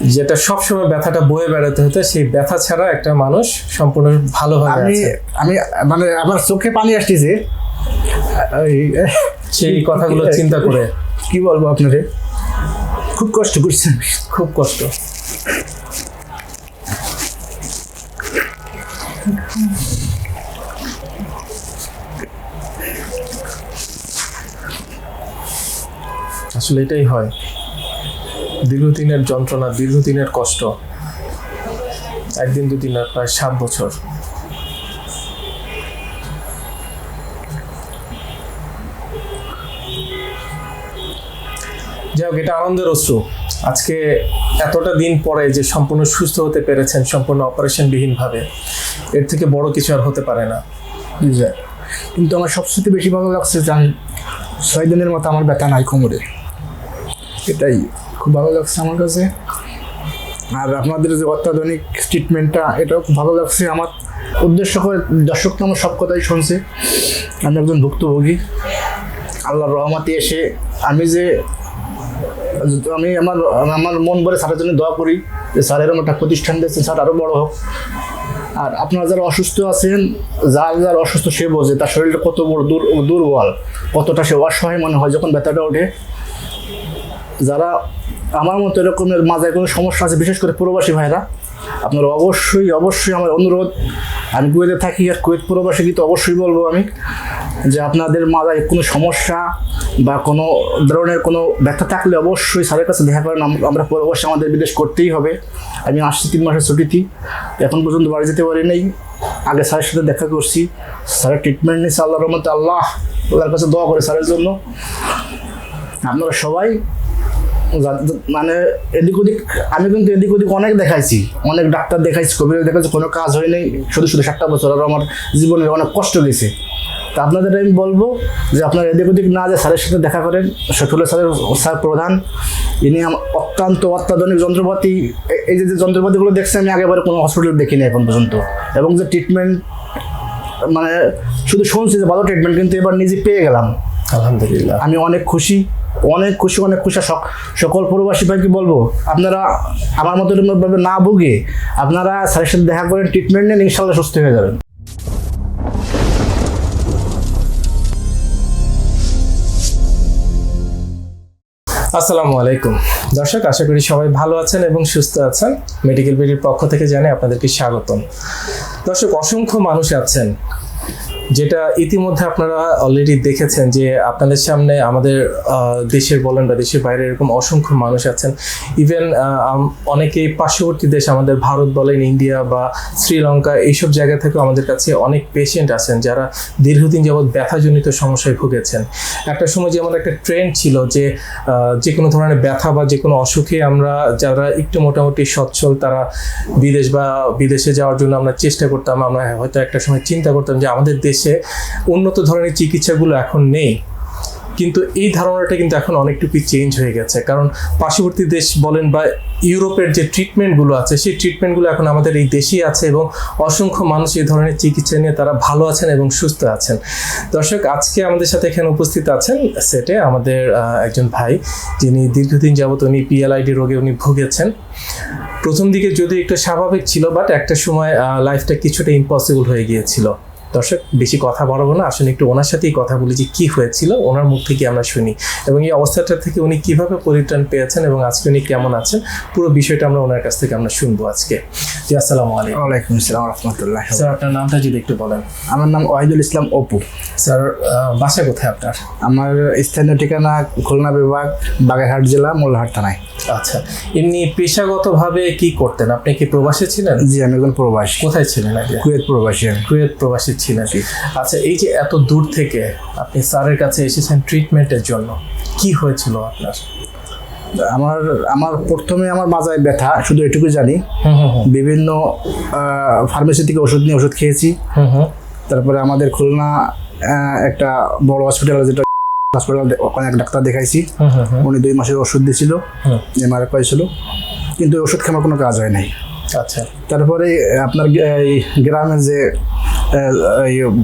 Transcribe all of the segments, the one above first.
যেটা সবসময় ব্যথাটা বয়ে বেড়াতে হতো সেই ব্যথা ছাড়া একটা মানুষ সম্পূর্ণ ভালোভাবে আমি আছে। আমি মানে আমার চোখে পানি আসতেছে। এই- সেই কথাগুলো চিন্তা করে। কি বলব আপনারে? খুব কষ্ট করছেন খুব কষ্ট। আসলে এটাই হয়। দীর্ঘদিনের যন্ত্রণা, দীর্ঘদিনের কষ্ট, একদিন দুদিন আর প্রায় সাত বছর। যাই হোক, এটা আনন্দের অশ্রু। আজকে এতটা দিন পরে যে সম্পূর্ণ সুস্থ হতে পেরেছেন, সম্পূর্ণ অপারেশন অপারেশনবিহীনভাবে এর থেকে বড় কিছু আর হতে পারে না। কিন্তু আমার সবচেয়ে বেশি ভালো লাগছে যে ছয় দিনের মতো আমার ব্যথা নাই কোমরে। এটাই। খুব ভালো লাগছে আমার কাছে। আর আপনাদের যে অত্যাধুনিক ট্রিটমেন্টটা এটাও খুব ভালো লাগছে। আমার উদ্দেশ্য করে দর্শক তো আমার সব কথাই শুনছে। আমি একজন ভুক্তভোগী। আল্লাহর রহমাতে এসে আমি যে, আমি আমার আমার মন ভরে স্যারের জন্য দোয়া করি যে স্যার এরকম একটা প্রতিষ্ঠান দিয়েছে স্যার আরও বড় হোক। আর আপনারা যারা অসুস্থ আছেন, যার যার অসুস্থ সে বোঝে, তার শরীরটা কত বড় দুর, দুর্বল, কতটা সে অসহায় মনে হয় যখন ব্যথাটা ওঠে। যারা আমার মতো এরকমের মাঝে কোনো সমস্যা আছে, বিশেষ করে প্রবাসী ভাইরা, আপনারা অবশ্যই অবশ্যই আমার অনুরোধ। আমি কুয়েতে থাকি আর কুয়েত প্রবাসী, কিন্তু অবশ্যই বলব আমি যে আপনাদের মাথায় কোনো সমস্যা বা কোনো ধরনের কোনো ব্যথা থাকলে অবশ্যই স্যারের কাছে দেখা করেন। আম- আমরা প্রবাসী আমাদের বিদেশ করতেই হবে। আমি আসছি তিন মাসের ছুটিতে। এখন পর্যন্ত বাড়ি যেতে পারি নাই। আগে স্যারের সাথে দেখা করছি। স্যারের ট্রিটমেন্ট নিয়েছে আল্লাহ রহমতে। আল্লাহ আল্লাহর কাছে দোয়া করে স্যারের জন্য। আপনারা সবাই মানে এদিক ওদিক আমি কিন্তু এদিক ওদিক অনেক দেখাইছি। অনেক ডাক্তার দেখাইছি কবিরাজ দেখাইছি কোনো কাজ হয় নাই শুধু শুধু সাতটা বছর আর আমার জীবনে অনেক কষ্ট গেছে। তা আপনাদের আমি বলব যে আপনারা এদিক ওদিক না যে স্যারের সাথে দেখা করেন শফিউল্লাহ স্যারের স্যার প্রধান ইনি অত্যন্ত অত্যাধুনিক যন্ত্রপাতি এই যে যে যন্ত্রপাতিগুলো দেখছি আমি আগেবারে কোনো হসপিটাল দেখিনি এখন পর্যন্ত। এবং যে ট্রিটমেন্ট মানে শুধু শুনছি যে ভালো ট্রিটমেন্ট কিন্তু এবার নিজে পেয়ে গেলাম। আলহামদুলিল্লাহ। আমি অনেক খুশি। অনেক খুশি অনেক খুশি। সক- সকল প্রবাসী ভাইকে বলব? আপনারা আমার মতো এরকমভাবে না ভুগে আপনারা স্যারের সাথে দেখা করেন ট্রিটমেন্ট নেন, ইনশাল্লাহ সুস্থ হয়ে যাবেন। আসসালামু আলাইকুম। দর্শক, আশা করি সবাই ভালো আছেন এবং সুস্থ আছেন। মেডিকেল বিডির পক্ষ থেকে জানাই আপনাদেরকে স্বাগতম। দর্শক, অসংখ্য মানুষ আছেন। যেটা ইতিমধ্যে আপনারা অলরেডি দেখেছেন যে আপনাদের সামনে আমাদের দেশের বলেন বা দেশের বাইরে এরকম অসংখ্য মানুষ আছেন। ইভেন অনেকেই পার্শ্ববর্তী দেশ, আমাদের ভারত বলেন, ইন্ডিয়া বা শ্রীলঙ্কা, এইসব জায়গা থেকেও আমাদের কাছে অনেক পেশেন্ট আছেন যারা দীর্ঘদিন যাবৎ ব্যথাজনিত সমস্যায় ভুগেছেন। একটা সময় যেমন একটা ট্রেন্ড ছিল যে যে কোনো ধরনের ব্যথা বা যে কোনো অসুখে আমরা যারা একটু মোটামুটি সচ্ছল, তারা বিদেশ বা বিদেশে যাওয়ার জন্য আমরা চেষ্টা করতাম, আমরা হয়তো একটা সময় চিন্তা করতাম যে আমাদের দেশে উন্নত ধরনের চিকিৎসাগুলো এখন নেই। কিন্তু এই ধারণাটা কিন্তু এখন অনেকটুকুই চেঞ্জ হয়ে গেছে। কারণ পার্শ্ববর্তী দেশ বলেন বা ইউরোপের যে ট্রিটমেন্টগুলো আছে, সেই ট্রিটমেন্টগুলো এখন আমাদের এই দেশেই আছে এবং অসংখ্য মানুষ এই ধরনের চিকিৎসা নিয়ে তারা ভালো আছেন এবং সুস্থ আছেন। দর্শক, আজকে আমাদের সাথে এখানে উপস্থিত আছেন সেটে আমাদের একজন ভাই। যিনি দীর্ঘদিন যাবত উনি পিএলআইডি রোগে উনি ভুগেছেন। প্রথম দিকে যদি একটু স্বাভাবিক ছিল বাট একটা সময় লাইফটা কিছুটা ইম্পসিবল হয়ে গিয়েছিল। দর্শক বেশি কথা বাড়াবো না। আসলে একটু ওনার সাথেই কথা বলি যে কি হয়েছিল ওনার মুখ থেকে আমরা শুনি। এবং এই অবস্থাটা থেকে উনি কীভাবে পরিত্রাণ পেয়েছেন এবং আজকে উনি কেমন আছেন পুরো বিষয়টা আমরা ওনার কাছ থেকে আমরা শুনব আজকে। জি আসসালামু আলাইকুম। ওয়ালাইকুম আসসালাম রহমতুল্লাহ স্যার আপনার নামটা যদি একটু বলেন। আমার নাম ওয়াহিদুল ইসলাম অপু। স্যার বাসা কোথায় আপনার? আমার স্থানীয় ঠিকানা খুলনা বিভাগ বাগেরহাট জেলা মোল্লাহাট থানায়। আচ্ছা এমনি পেশাগতভাবে কি করতেন? আপনি কি প্রবাসী ছিলেন? জি আমি একজন প্রবাসী। কোথায় ছিলেন আগে? কুয়েত প্রবাসী কুয়েত প্রবাসী ছিলেন আচ্ছা এই যে এত দূর থেকে আপনি স্যারের কাছে এসেছেন ট্রিটমেন্টের জন্য কি হয়েছিল আপনার? আমার আমার প্রথমে আমার মাজায় ব্যথা শুধু এটুকু জানি। বিভিন্ন ফার্মেসি থেকে ওষুধ নিয়ে ওষুধ খেয়েছি। তারপরে আমাদের খুলনা একটা বড় হসপিটাল যেটা হসপিটাল অনেক ডাক্তার দেখাইছি। উনি দুই মাসের ওষুধ দিয়েছিল হুম। এমআরএফ পাইছিল। কিন্তু ওষুধ খাওয়ার কোনো কাজ হয় নাই। আচ্ছা। তারপরে আপনার এই গ্রামের যে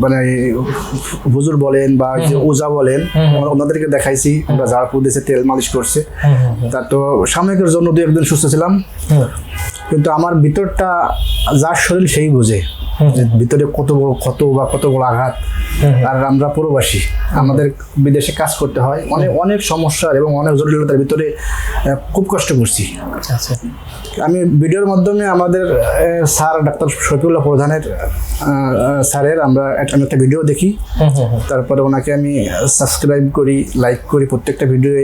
মানে হুজুর বলেন বা ওজা বলেন আমরা ওনাদেরকে দেখাইছি আমরা ঝাড়ফুঁক দিয়েছে তেল মালিশ করছে। হুম। তা তো সাময়িকের জন্য দু একদিন সুস্থ ছিলাম। কিন্তু আমার ভিতরটা যার শরীর সেই বোঝে। ভিতরে কত বড় ক্ষত বা কত বড় আঘাত আর আমরা প্রবাসী আমাদের বিদেশে কাজ করতে হয়। অনেক অনেক সমস্যার এবং অনেক জটিলতার ভিতরে খুব কষ্ট করছি। আচ্ছা। আমি ভিডিওর মাধ্যমে আমাদের স্যার ডাক্তার শফিউল্লাহ প্রধানের স্যারের আমরা আমি একটা ভিডিও দেখি। তারপরে ওনাকে আমি সাবস্ক্রাইব করি লাইক করি প্রত্যেকটা ভিডিওয়ে।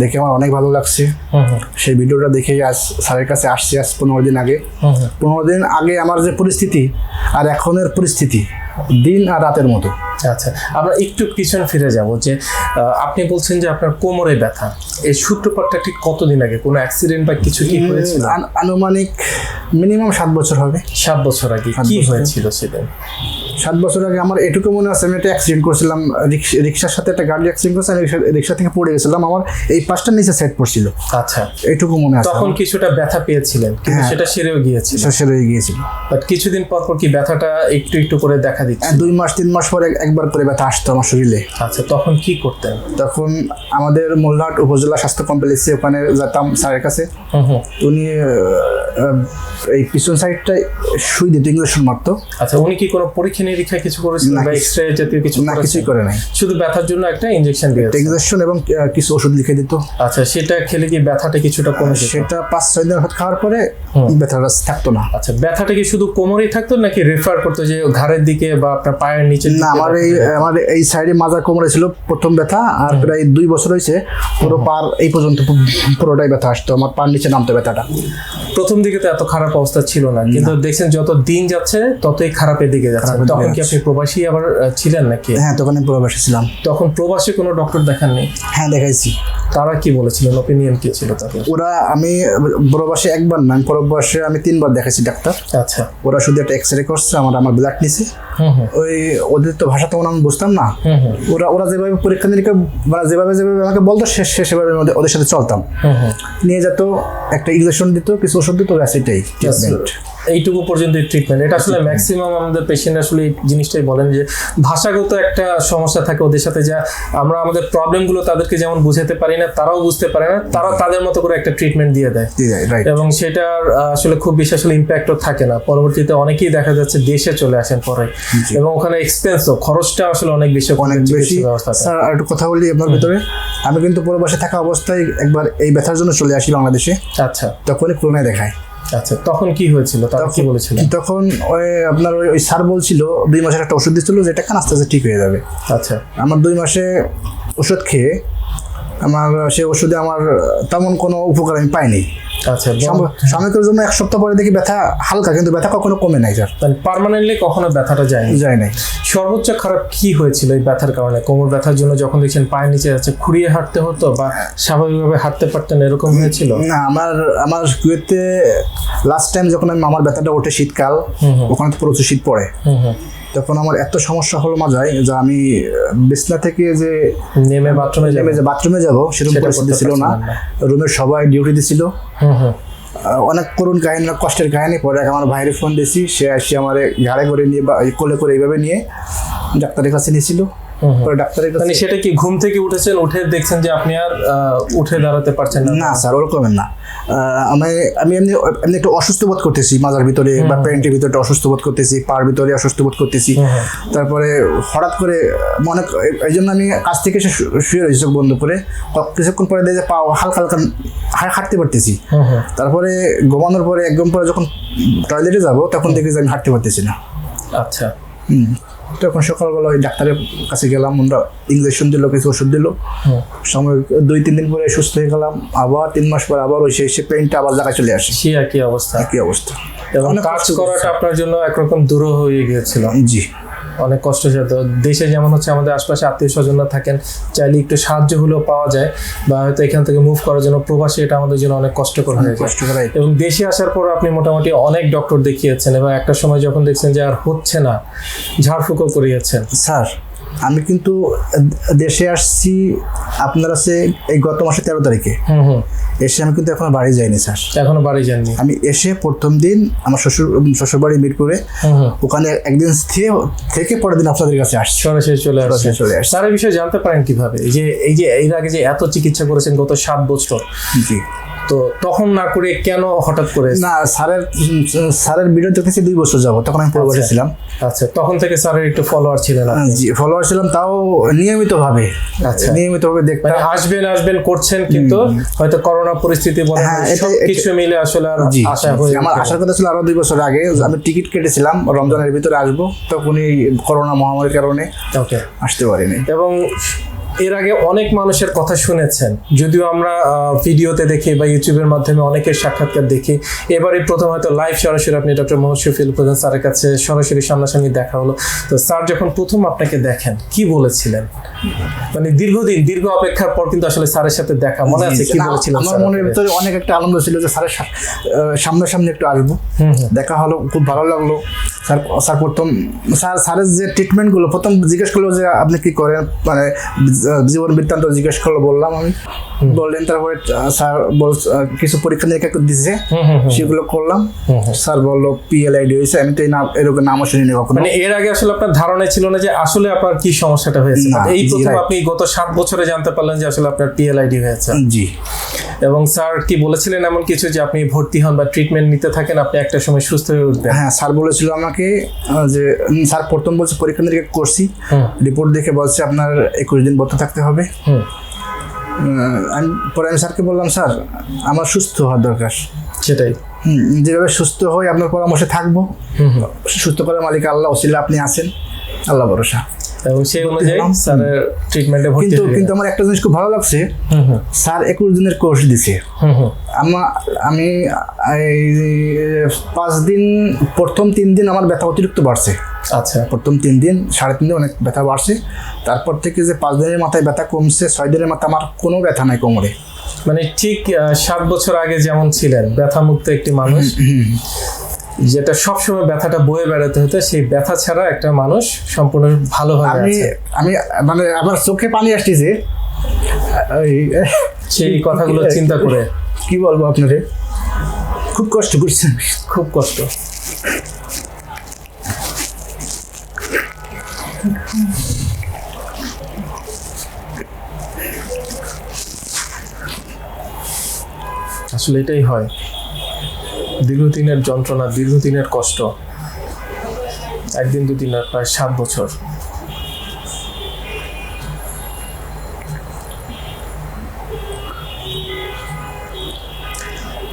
দেখে আমার অনেক ভালো লাগছে। সেই ভিডিওটা দেখে আজ স্যারের কাছে আসছি আজ পনেরো দিন আগে। পনেরো দিন আগে আমার যে পরিস্থিতি আর এখনের পরিস্থিতি দিন আর রাতের মতো। আচ্ছা আমরা একটু পিছনে ফিরে যাব যে আপনি বলছেন যে আপনার কোমরে ব্যথা। এই সূত্রপাতটা ঠিক কতদিন আগে? কোনো অ্যাক্সিডেন্ট বা কিছু কি হয়েছিল? আনুমানিক মিনিমাম সাত বছর হবে। সাত বছর আগে। কি হয়েছিল সেদিন? সাত বছর আগে আমার এটুকু মনে আছে আমি একটা অ্যাক্সিডেন্ট করছিলাম রিক্স- রিক্সার সাথে একটা গাড়ি অ্যাক্সিডেন্ট করছিলাম রিক্সা- রিক্সা থেকে পড়ে গেছিলাম আমার এই পাঁচটা নিচে সেট পড়ছিল। আচ্ছা। এইটুকু মনে আছে তখন কিছুটা ব্যথা পেয়েছিলেন কিন্তু হ্যাঁ। সেটা সেরেও গিয়েছিল। সেরে হয়ে গিয়েছিল। বাট কিছুদিন পর পর কি ব্যথাটা একটু একটু করে দেখা দিচ্ছে? দুই মাস তিন মাস পরে একবার করে ব্যথা আসতো আমার শরীরে। আচ্ছা তখন কি করতেন? তখন আমাদের মোল্লাহাট উপজেলা স্বাস্থ্য কমপ্লেক্সে ওখানে যেতাম স্যারের কাছে। উনি এই পিছন সাইডটায় সুই দিত ইঞ্জেকশন মারতো। আচ্ছা উনি কি কোনো পরীক্ষা নিরীক্ষা কিছু করেছিলেন বা এক্সরে জাতীয় কিছু না? কিছুই করে নাই। শুধু ব্যথার জন্য একটা ইনজেকশন দিয়েছে ইঞ্জেকশন এবং কিছু ওষুধ লিখে দিত। আচ্ছা সেটা খেলে কি ব্যথাটা কিছুটা কমে সেটা পাঁচ ছয় দিন ওষুধ খাওয়ার পরে ব্যথাটা থাকতো না। আচ্ছা ব্যথাটা কি শুধু কোমরেই থাকতো নাকি রেফার করতো যে ঘাড়ের দিকে বা আপনার পায়ের নিচে না আমার এই আমার এই সাইডে মাজা কোমরে ছিল প্রথম ব্যথা আর প্রায় দুই বছর হয়েছে পুরো পার এই পর্যন্ত পুরোটাই ব্যথা আসতো আমার পার নিচে নামতো ব্যথাটা। প্রথম দিকে তো এত খারাপ অবস্থা ছিল না কিন্তু দেখছেন যত দিন যাচ্ছে ততই খারাপের দিকে যাচ্ছে তখন কি আপনি প্রবাসী আবার ছিলেন নাকি? হ্যাঁ তখন আমি প্রবাসী ছিলাম। তখন প্রবাসী কোনো ডক্টর দেখাননি হ্যাঁ দেখাইছি। তারা কি বলেছিলেন? অপিনিয়ন কি ছিল তাদের? ওরা আমি প্রবাসে একবার না প্রবাসে আমি তিনবার দেখাইছি ডাক্তার। আচ্ছা। ওরা শুধু একটা এক্স রে করছে আমার আমার ব্লাড নিছে। ওই ওদের তো ভাষা তখন আমি বুঝতাম না। ওরা ওরা যেভাবে পরীক্ষা নিরীক্ষা মানে যেভাবে যেভাবে আমাকে বলতো সে সে সেভাবে ওদের- সাথে চলতাম। নিয়ে যেত একটা ইঞ্জেকশন দিত কিছু ওষুধ দিত ব্যাস এটাই ট্রিটমেন্ট এইটুকু পর্যন্ত ট্রিটমেন্ট এটা আসলে ম্যাক্সিমাম আমাদের পেশেন্ট আসলে এই জিনিসটাই বলেন যে ভাষাগত একটা সমস্যা থাকে ওদের সাথে যা আমরা আমাদের প্রবলেমগুলো তাদেরকে যেমন বুঝাতে পারি না তারাও বুঝতে পারে না তারা তাদের মতো করে একটা ট্রিটমেন্ট দিয়ে দেয়। রাইট এবং সেটার আসলে খুব বেশি আসলে ইম্প্যাক্টও থাকে না। পরবর্তীতে অনেকেই দেখা যাচ্ছে দেশে চলে আসেন পরে। এবং ওখানে এক্সপেন্সও খরচটা আসলে অনেক বেশি অনেক বেশি। স্যার আর একটু কথা বলি আপনার ভিতরে। আমি কিন্তু প্রবাসে থাকা অবস্থায় একবার এই ব্যথার জন্য চলে আসি বাংলাদেশে। আচ্ছা। তখনই করোনায় দেখায়। আচ্ছা তখন কি হয়েছিল? তারা কি বলেছিলেন তখন ওই আপনার ওই ওই স্যার বলছিল দুই মাসের একটা ওষুধ দিচ্ছিল যেটা খান আস্তে আস্তে ঠিক হয়ে যাবে। আচ্ছা। আমার দুই মাসে ওষুধ খেয়ে আমার সে ওষুধে আমার তেমন কোনো উপকার আমি পাইনি। আচ্ছা স্বামীকের জন্য এক সপ্তাহ পরে দেখি ব্যথা হালকা কিন্তু ব্যথা কখনো কমে নাই স্যার। পার্মানেন্টলি কখনো ব্যথাটা যায়নি যায় নাই। সর্বোচ্চ খারাপ কি হয়েছিল এই ব্যথার কারণে? কোমর ব্যথার জন্য যখন দেখছেন পায়ের নিচে যাচ্ছে খুঁড়িয়ে হাঁটতে হতো বা স্বাভাবিকভাবে হাঁটতে পারতেন এরকম হয়েছিল? না আমার আমার কুয়েতে লাস্ট টাইম যখন আমি আমার ব্যথাটা ওঠে শীতকাল ওখানে তো প্রচুর শীত পড়ে। তখন আমার এত সমস্যা হলো মাজায় যে আমি বিছনা থেকে যে নেমে বাথরুমে নেমে যে বাথরুমে যাব সেরকম পরিস্থিতি ছিল না। রুমের সবাই ডিউটি দিছিল অনেক করুণ কাহিনী অনেক কষ্টের কাহিনী। পরে আমার ভাইয়ের ফোন দিয়েছি সে আসি আমার ঘাড়ে করে নিয়ে বা কোলে করে এইভাবে নিয়ে ডাক্তারের কাছে নিয়েছিল। ডাক্তারের মানে সেটা কি ঘুম থেকে উঠেছেন উঠে দেখছেন যে আপনি আর উঠে দাঁড়াতে পারছেন না? না স্যার ওরকমের না। আমি আমি এমনি এমনি একটু অসুস্থ বোধ করতেছি মাজার ভিতরে বা প্যান্টের ভিতরে অসুস্থ বোধ করতেছি পার ভিতরে অসুস্থ বোধ করতেছি। তারপরে হঠাৎ করে মনে এই জন্য আমি কাছ থেকে এসে শুয়ে রয়েছি চোখ বন্ধ করে। কিছুক্ষণ পরে দেখে পা হালকা হালকা হাঁটতে পারতেছি। তারপরে ঘুমানোর পরে একদম পরে যখন টয়লেটে যাব তখন দেখি যে আমি হাঁটতে পারতেছি না। আচ্ছা। হুম। তখন সকালবেলা ওই ডাক্তারের কাছে গেলাম আমরা ইঞ্জেকশন দিল কিছু ওষুধ দিল। সময় দুই তিন দিন পরে সুস্থ হয়ে গেলাম আবার তিন মাস পর আবার ওই সেই সে পেইনটা আবার জায়গায় চলে আসে। সে একই অবস্থা। একই অবস্থা। এবং কাজ করাটা আপনার জন্য একরকম দূর হয়ে গিয়েছিল। জি। অনেক কষ্ট সাথে দেশে যেমন হচ্ছে আমাদের আশপাশে আত্মীয় স্বজনরা থাকেন চাইলে একটু সাহায্য হলেও পাওয়া যায় বা হয়তো এখান থেকে মুভ করার জন্য প্রবাসী এটা আমাদের জন্য অনেক কষ্টকর হয়ে যায়। এবং দেশে আসার পর আপনি মোটামুটি অনেক ডক্টর দেখিয়েছেন এবং একটা সময় যখন দেখছেন যে আর হচ্ছে না ঝাড়ফুঁকো করিয়েছেন। স্যার আমি কিন্তু দেশে আসছি আপনার আছে এই গত মাসের তেরো তারিখে। এসে আমি কিন্তু এখনও বাড়ি যাইনি স্যার। এখনও বাড়ি যাইনি আমি এসে প্রথম দিন আমার শ্বশুর শ্বশুরবাড়ি মিরপুরে হুম হুম। ওখানে একদিন থেকে থেকে পরের দিন আপনাদের কাছে আসছি। সরাসরি চলে আসছে চলে আসছে। স্যার এই বিষয়ে জানতে পারেন কীভাবে? এই যে এই যে এর আগে যে এত চিকিৎসা করেছেন গত সাত বছর জি। তো তখন না করে কেন হঠাৎ করে না স্যারের স্যারের ভিডিও দেখেছি দুই বছর যাব তখন আমি প্রবাসে ছিলাম আচ্ছা তখন থেকে স্যারের একটু ফলোয়ার ছিলেন জি ফলোয়ার ছিলাম তাও নিয়মিত ভাবে আচ্ছা। নিয়মিত ভাবে দেখতাম। মানে আসবেন আসবেন করছেন কিন্তু হয়তো করোনা পরিস্থিতি বলে হ্যাঁ, কিছু মিলে আসলে আর আশা হয়ে আমার। আসার কথা ছিল আরও দুই বছর আগে আমি টিকিট কেটেছিলাম রমজানের ভিতরে আসব তখনই করোনা মহামারীর কারণে আসতে পারিনি। এবং এর আগে অনেক মানুষের কথা শুনেছেন। যদিও আমরা ভিডিওতে দেখি বা ইউটিউবের মাধ্যমে অনেকের সাক্ষাৎকার দেখি। এবারে প্রথম হয়তো লাইভ সরাসরি আপনি ডক্টর মোহাম্মদ শফিউল প্রধান স্যারের কাছে সরাসরি সামনাসামনি দেখা হলো। তো স্যার যখন প্রথম আপনাকে দেখেন কি বলেছিলেন? মানে দীর্ঘদিন দীর্ঘ অপেক্ষার পর কিন্তু আসলে স্যারের সাথে দেখা। মনে আছে কি বলেছিলেন আমার মনের ভিতরে অনেক একটা আনন্দ ছিল যে স্যারের সামনাসামনি একটু আসব। হুম হুম। দেখা হলো খুব ভালো লাগল। স্যার স্যার প্রথম স্যার স্যারের যে ট্রিটমেন্টগুলো প্রথম জিজ্ঞেস করল যে আপনি কি করেন? মানে জীবন বৃত্তান্ত জিজ্ঞেস করল বললাম আমি। বললেন তারপরে স্যার বল কিছু পরীক্ষা নিরীক্ষা করে হুম। সেগুলো করলাম। স্যার বলল পিএলআইডি হয়েছে। আমি তো এই নাম এরকম নামও শুনিনি কখনো। মানে এর আগে আসলে আপনার ধারণা ছিল না যে আসলে আপনার কি সমস্যাটা হয়েছে? না, এই প্রথম আপনি গত সাত বছরে জানতে পারলেন যে আসলে আপনার পিএলআইডি হয়েছে। জি। এবং স্যার কি বলেছিলেন এমন কিছু যে আপনি ভর্তি হন বা ট্রিটমেন্ট নিতে থাকেন আপনি একটা সময় সুস্থ হয়ে উঠবেন? হ্যাঁ স্যার বলেছিল আমাকে যে স্যার প্রথম বলছে পরীক্ষা নিরীক্ষা করছি। রিপোর্ট দেখে বলছে আপনার একুশ দিন ভর্তি থাকতে হবে। আমি পরে আমি স্যারকে বললাম স্যার আমার সুস্থ হওয়ার দরকার। সেটাই। যেভাবে সুস্থ হয়ে আপনার পরামর্শে থাকব সুস্থ করার মালিক আল্লাহ ওসিলা আপনি আছেন। আল্লাহ ভরসা। এবং সেই অনুযায়ী স্যারের ট্রিটমেন্টে ভর্তি কিন্তু কিন্তু আমার একটা জিনিস খুব ভালো লাগছে। স্যার একুশ দিনের কোর্স দিছে। হুম হুম। আমার আমি এই পাঁচ দিন প্রথম তিন দিন আমার ব্যথা অতিরিক্ত বাড়ছে। আচ্ছা। প্রথম তিন দিন সাড়ে তিন দিন অনেক ব্যথা বাড়ছে। তারপর থেকে যে পাঁচ দিনের মাথায় ব্যথা কমছে ছয় দিনের মাথায় আমার কোনো ব্যথা নাই কোমরে। মানে ঠিক সাত বছর আগে যেমন ছিলেন ব্যথা মুক্ত একটি মানুষ। যেটা সবসময় ব্যথাটা বয়ে বেড়াতে হতো সেই ব্যথা ছাড়া একটা মানুষ সম্পূর্ণ ভালোভাবে আমি আমি মানে আমার চোখে পানি আসতেছে সেই কথাগুলো চিন্তা করে। কি বলব আপনারে? খুব কষ্ট করছেন খুব কষ্ট। আসলে এটাই হয়। দীর্ঘদিনের যন্ত্রণা, দীর্ঘদিনের কষ্ট, একদিন দুদিন আর প্রায় সাত বছর।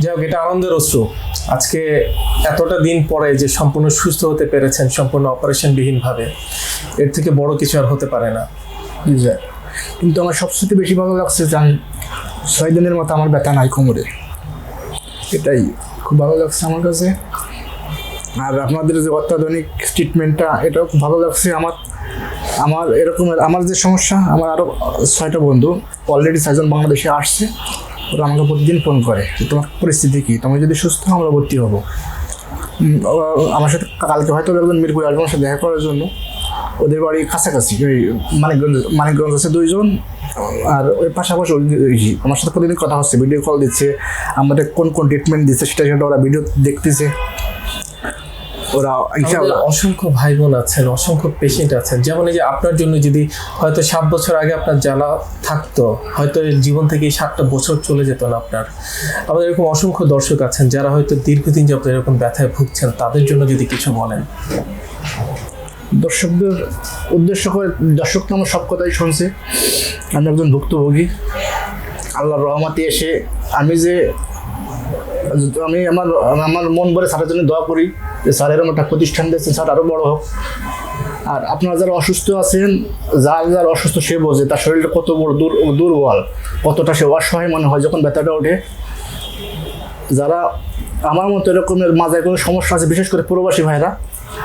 যাই হোক, এটা আনন্দের অশ্রু। আজকে এতটা দিন পরে যে সম্পূর্ণ সুস্থ হতে পেরেছেন, সম্পূর্ণ অপারেশন অপারেশনবিহীনভাবে, এর থেকে বড় কিছু আর হতে পারে না। কিন্তু আমার সবচেয়ে বেশি ভালো লাগছে যে আমি ছয় দিনের মতো আমার ব্যথা নাই কোমরে। এটাই। খুব ভালো লাগছে আমার কাছে। আর আপনাদের যে অত্যাধুনিক ট্রিটমেন্টটা এটাও খুব ভালো লাগছে আমার। আমার এরকমের আমার যে সমস্যা, আমার আরও ছয়টা বন্ধু অলরেডি ছয়জন বাংলাদেশে আসছে। ওরা আমাকে প্রতিদিন ফোন করে তোমার পরিস্থিতি কী? তুমি যদি সুস্থ, আমরা ভর্তি হব। আমার সাথে কালকে হয়তো একজন মিরপুর আসবে আমার সাথে দেখা করার জন্য। ওদের বাড়ি কাছাকাছি, ওই মানিকগঞ্জ মানিকগঞ্জ আছে দুইজন, আর ওই পাশাপাশি আমার সাথে প্রতিদিন কথা হচ্ছে ভিডিও কল দিচ্ছে, আমাদের কোন কোন ট্রিটমেন্ট দিচ্ছে সেটা সেটা ওরা ভিডিও দেখতেছে। ওরা অসংখ্য ভাই বোন আছেন, অসংখ্য পেশেন্ট আছেন। যেমন এই যে আপনার জন্য যদি হয়তো সাত বছর আগে আপনার জানা থাকতো, হয়তো জীবন থেকে সাতটা বছর চলে যেত না আপনার। আমাদের এরকম অসংখ্য দর্শক আছেন, যারা হয়তো দীর্ঘদিন যাবত এরকম ব্যথায় ভুগছেন, তাদের জন্য যদি কিছু বলেন। দর্শকদের উদ্দেশ্য করে দর্শক তো আমার সব কথাই শুনছে। আমি একজন ভুক্তভোগী। আল্লাহর রহমাতে এসে আমি যে আমি আমার আমার মন ভরে স্যারের জন্য দোয়া করি যে স্যার এরকম একটা প্রতিষ্ঠান দিয়েছেন, স্যার আরও বড় হোক। আর আপনারা যারা অসুস্থ আছেন, যার যার অসুস্থ সে বোঝে, তার শরীরটা কত বড় দুর, দুর্বল, কতটা সে অসহায় মনে হয় যখন ব্যথাটা ওঠে। যারা আমার মতো এরকমের মাঝে কোনো সমস্যা আছে, বিশেষ করে প্রবাসী ভাইরা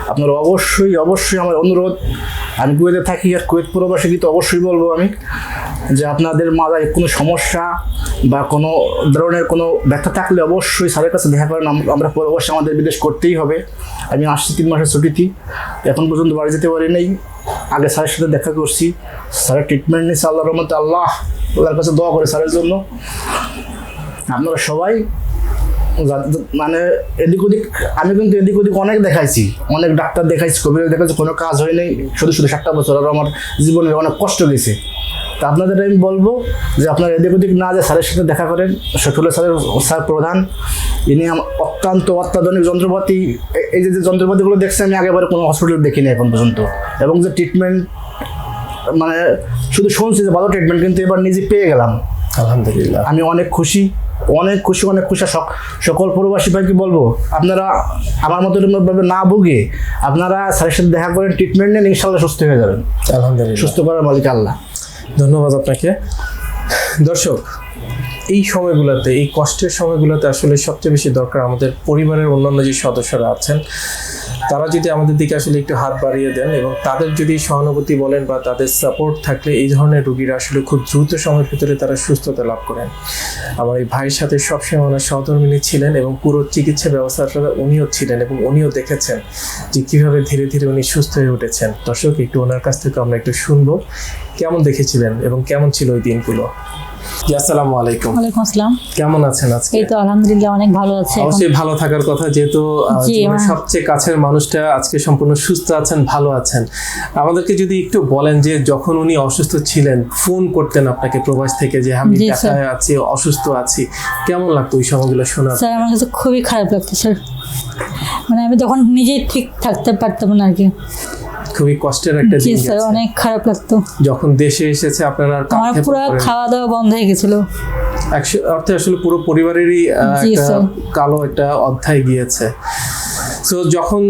আপনারা অবশ্যই অবশ্যই আমার অনুরোধ। আমি কুয়েতে থাকি আর কুয়েত প্রবাসী কিন্তু অবশ্যই বলব আমি যে আপনাদের মাথায় কোনো সমস্যা বা কোনো ধরনের কোনো ব্যথা থাকলে অবশ্যই স্যারের কাছে দেখা করেন। আম- আমরা প্রবাসী আমাদের বিদেশ করতেই হবে। আমি আসছি তিন মাসের ছুটিতে। এখন পর্যন্ত বাড়ি যেতে পারি নাই। আগে স্যারের সাথে দেখা করছি। স্যারের ট্রিটমেন্ট নিয়েছে আল্লাহ রহমতে। আল্লাহ, আল্লাহর কাছে দোয়া করে স্যারের জন্য। আপনারা সবাই মানে এদিক ওদিক আমি কিন্তু এদিক ওদিক অনেক দেখাইছি। অনেক ডাক্তার দেখাইছি কবির দেখাইছি, কোনো কাজ হয় নাই শুধু শুধু সাতটা বছর আর আমার জীবনে অনেক কষ্ট গেছে। তা আপনাদের আমি বলব যে আপনারা এদিক ওদিক না যে স্যারের সাথে দেখা করেন, শফিউল্লাহ স্যারের স্যার প্রধান, ইনি অত্যন্ত অত্যাধুনিক যন্ত্রপাতি এই যে যে যন্ত্রপাতিগুলো দেখছি আমি আগেবারে কোনো হসপিটাল দেখিনি এখন পর্যন্ত। এবং যে ট্রিটমেন্ট মানে শুধু শুনছি যে ভালো ট্রিটমেন্ট কিন্তু এবার নিজে পেয়ে গেলাম। আলহামদুলিল্লাহ। আমি অনেক খুশি অনেক খুশি অনেক খুশি। সক- সকল প্রবাসী ভাইকে বলব আপনারা আমার মতো ভাবে না ভুগে আপনারা স্যারের সাথে দেখা করেন ট্রিটমেন্ট নেন ইনশাল্লাহ সুস্থ হয়ে যাবেন। আলহামদুলিল্লাহ। সুস্থ করার মালিক আল্লাহ। ধন্যবাদ আপনাকে। দর্শক এই সময়গুলোতে এই কষ্টের সময়গুলোতে আসলে সবচেয়ে বেশি দরকার আমাদের পরিবারের অন্যান্য যে সদস্যরা আছেন তারা যদি আমাদের দিকে আসলে একটু হাত বাড়িয়ে দেন এবং তাদের যদি সহানুভূতি বলেন বা তাদের সাপোর্ট থাকলে এই ধরনের রুগীরা আসলে খুব দ্রুত সময়ের ভিতরে তারা সুস্থতা লাভ করেন। আমার এই ভাইয়ের সাথে সবসময় ওনার সহধর্মিনী ছিলেন এবং পুরো চিকিৎসা ব্যবস্থাটা উনিও ছিলেন এবং উনিও দেখেছেন যে কীভাবে ধীরে ধীরে উনি সুস্থ হয়ে উঠেছেন। দর্শক, একটু ওনার কাছ থেকে আমরা একটু শুনব। কেমন দেখেছিলেন এবং কেমন ছিল ওই দিনগুলো? জি, আসসালামু আলাইকুম। ওয়ালাইকুম আসসালাম। কেমন আছেন আজকে? এই তো আলহামদুলিল্লাহ অনেক ভালো আছে। অবশ্যই ভালো থাকার কথা যেহেতু জীবনের সবচেয়ে কাছের মানুষটা আজকে সম্পূর্ণ সুস্থ আছেন ভালো আছেন। আমাদেরকে যদি একটু বলেন যে যখন উনি অসুস্থ ছিলেন ফোন করতেন আপনাকে প্রবাস থেকে যে আমি। ব্যথায় আছি অসুস্থ আছি। কেমন লাগতো ওই সময়গুলো শোনার? স্যার আমার কাছে খুবই খারাপ লাগতো স্যার। মানে আমি তখন নিজেই ঠিক থাকতে পারতাম না আর কি। খুবই কষ্টের একটা জি স্যার। অনেক খারাপ লাগতো। যখন দেশে এসেছে আপনারা আমার পুরো খাওয়া দাওয়া বন্ধ হয়ে গেছিল। অর্থে আসলে পুরো পরিবারেরই কালো একটা অধ্যায় গিয়েছে। সো যখন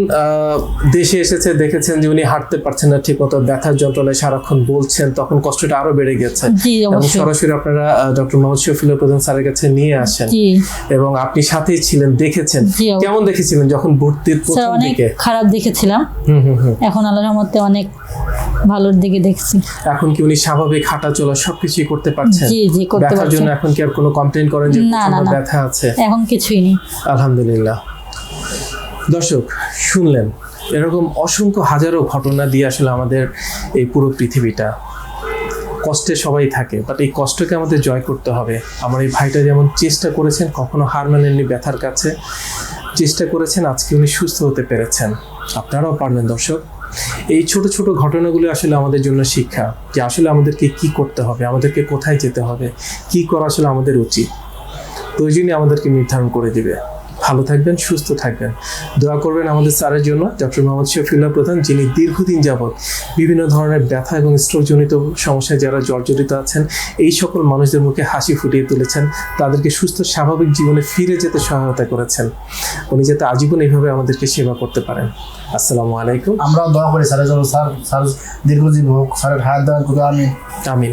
দেশে এসেছে দেখেছেন যে উনি হাঁটতে পারছেন না ঠিক মতো ব্যথার যন্ত্রণায় সারাক্ষণ বলছেন তখন কষ্টটা আরও বেড়ে গেছে। এবং সরাসরি আপনারা ডক্টর মোহাম্মদ শফিউল্লাহ প্রধান স্যারের কাছে নিয়ে আসেন। এবং আপনি সাথেই ছিলেন দেখেছেন। কেমন দেখেছিলেন যখন ভর্তির প্রথম দিকে? খারাপ দেখেছিলাম। এখন আল্লাহর মধ্যে অনেক ভালোর দিকে দেখছি। এখন কি উনি স্বাভাবিক হাঁটা চলা সবকিছুই করতে পারছেন? জি জি করতে ব্যথার পারছি। জন্য এখন কি আর কোনো কমপ্লেন করেন যে না। ব্যথা আছে? এখন কিছুই নেই। আলহামদুলিল্লাহ। দর্শক, শুনলেন, এরকম অসংখ্য হাজারো ঘটনা দিয়ে আসলে আমাদের এই পুরো পৃথিবীটা। কষ্টে সবাই থাকে বাট এই কষ্টকে আমাদের জয় করতে হবে। আমার এই ভাইটা যেমন চেষ্টা করেছেন, কখনো হার মানেননি ব্যথার কাছে। চেষ্টা করেছেন, আজকে উনি সুস্থ হতে পেরেছেন। আপনারাও পারবেন দর্শক। এই ছোট ছোট ঘটনাগুলো আসলে আমাদের জন্য শিক্ষা, যে আসলে আমাদেরকে কি করতে হবে, আমাদেরকে কোথায় যেতে হবে, কি করা আসলে আমাদের উচিত। প্রয়োজনই আমাদেরকে নির্ধারণ করে দিবে। ভালো থাকবেন সুস্থ থাকবেন। দোয়া করবেন আমাদের স্যারের জন্য ডক্টর মোহাম্মদ শফিউল্লাহ প্রধান যিনি দীর্ঘদিন যাবৎ বিভিন্ন ধরনের ব্যথা এবং স্ট্রোকজনিত সমস্যায় যারা জর্জরিত আছেন এই সকল মানুষদের মুখে হাসি ফুটিয়ে তুলেছেন। তাদেরকে সুস্থ স্বাভাবিক জীবনে ফিরে যেতে সহায়তা করেছেন। উনি যাতে আজীবন এইভাবে আমাদেরকে সেবা করতে পারেন। আসসালামু আলাইকুম। আমরাও দোয়া করি স্যারের জন্য। স্যার স্যার দীর্ঘজীবী হোক স্যারের হায়াত দেওয়ার কথা আমি আমিন।